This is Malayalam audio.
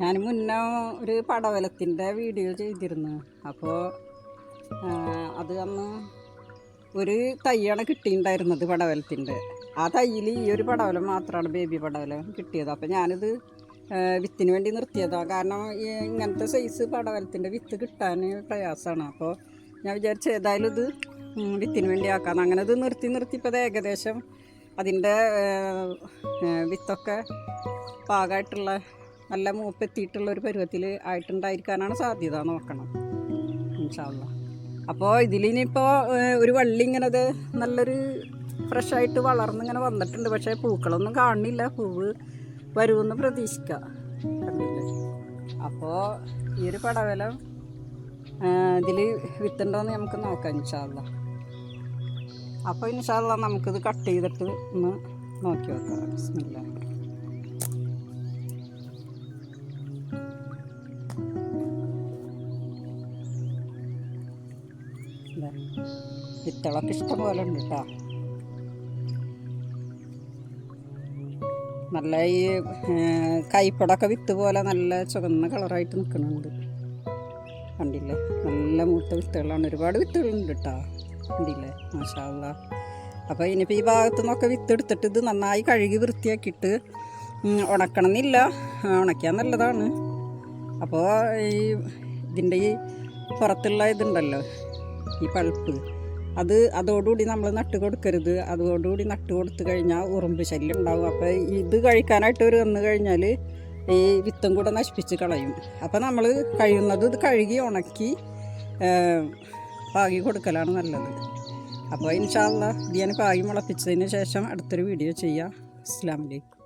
ഞാൻ മുന്നേ ഒരു പടവലത്തിന്റെ വീഡിയോ ചെയ്തിരുന്നു. അപ്പോൾ അത് അന്ന് ഒരു തൈയാണ് കിട്ടിയിട്ടുണ്ടായിരുന്നത് പടവലത്തിന്റെ. ആ തൈയിൽ ഈ ഒരു പടവലം മാത്രമാണ് ബേബി പടവലം കിട്ടിയത്. അപ്പോൾ ഞാനിത് വിത്തിന് വേണ്ടി നിർത്തിയതാണ് കാരണം ഇങ്ങനത്തെ സൈസ് പടവലത്തിന്റെ വിത്ത് കിട്ടാൻ പ്രയാസമാണ്. അപ്പോൾ ഞാൻ വിചാരിച്ചു ഏതായാലും ഇത് വിത്തിന് വേണ്ടി ആക്കാമെന്ന് അങ്ങനെ ഇത് നിർത്തി നിർത്തി ഇപ്പോൾ ഏകദേശം അതിന്റെ വിത്തൊക്കെ പാകമായിട്ടുള്ള നല്ല മൂപ്പെത്തിയിട്ടുള്ള ഒരു പരുവത്തിൽ ആയിട്ടുണ്ടായിരിക്കാനാണ് സാധ്യത നോക്കണം. ഇൻഷാല്ല അപ്പോൾ ഇതിലിനിപ്പോൾ ഒരു വള്ളി ഇങ്ങനത് നല്ലൊരു ഫ്രഷായിട്ട് വളർന്നിങ്ങനെ വന്നിട്ടുണ്ട്. പക്ഷേ പൂക്കളൊന്നും കാണുന്നില്ല പൂവ് വരുമെന്ന് പ്രതീക്ഷിക്കാം. അപ്പോൾ ഈ ഒരു പടവലം ഇതിൽ വിത്തുണ്ടോയെന്ന് നമുക്ക് നോക്കാം ഇൻഷാല്ല അപ്പോൾ ഇൻഷാല്ല നമുക്കിത് കട്ട് ചെയ്തിട്ട് ഒന്ന് നോക്കി വെക്കാം. ബിസ്മില്ല. ഇതാ. വിത്തുകളൊക്കെ ഇഷ്ടം പോലെ ഉണ്ട് കേട്ടോ നല്ല ഈ കൈപ്പടൊക്കെ വിത്ത് പോലെ നല്ല ചുവന്ന കളറായിട്ട് നിൽക്കുന്നുണ്ട് കണ്ടില്ലേ? നല്ല മൂത്ത വിത്തുകളാണ്. ഒരുപാട് വിത്തുകളുണ്ട് കേട്ടോ കണ്ടില്ലേ? മാഷാള്ള അപ്പോൾ ഇനിയിപ്പോൾ ഈ ഭാഗത്തു നിന്നൊക്കെ വിത്ത് എടുത്തിട്ട് ഇത് നന്നായി കഴുകി വൃത്തിയാക്കിയിട്ട് ഉണക്കണം ഉണക്കിയാൽ നല്ലതാണ്. അപ്പോൾ ഈ ഇതിന്റെ ഈ പുറത്തുള്ള ഇതുണ്ടല്ലോ ഈ പൾപ്പ് അത് അതോടുകൂടി നമ്മൾ നട്ട് കൊടുക്കരുത്. അതോടുകൂടി നട്ട് കൊടുത്തു കഴിഞ്ഞാൽ ഉറുമ്പ് ശല്യം ഉണ്ടാവും. അപ്പോൾ ഇത് കഴിക്കാനായിട്ട് ഒരു വന്നു കഴിഞ്ഞാൽ ഈ വിത്തം കൂടെ നശിപ്പിച്ച് കളയും. അപ്പോൾ നമ്മൾ കഴിയുന്നത് ഇത് കഴുകി ഉണക്കി പാകി കൊടുക്കലാണ് നല്ലത്. അപ്പോൾ ഇൻഷാല്ല ഇത് ഞാൻ പാകി മുളപ്പിച്ചതിന് ശേഷം അടുത്തൊരു വീഡിയോ ചെയ്യാം. അസ്സാം വലൈക്കും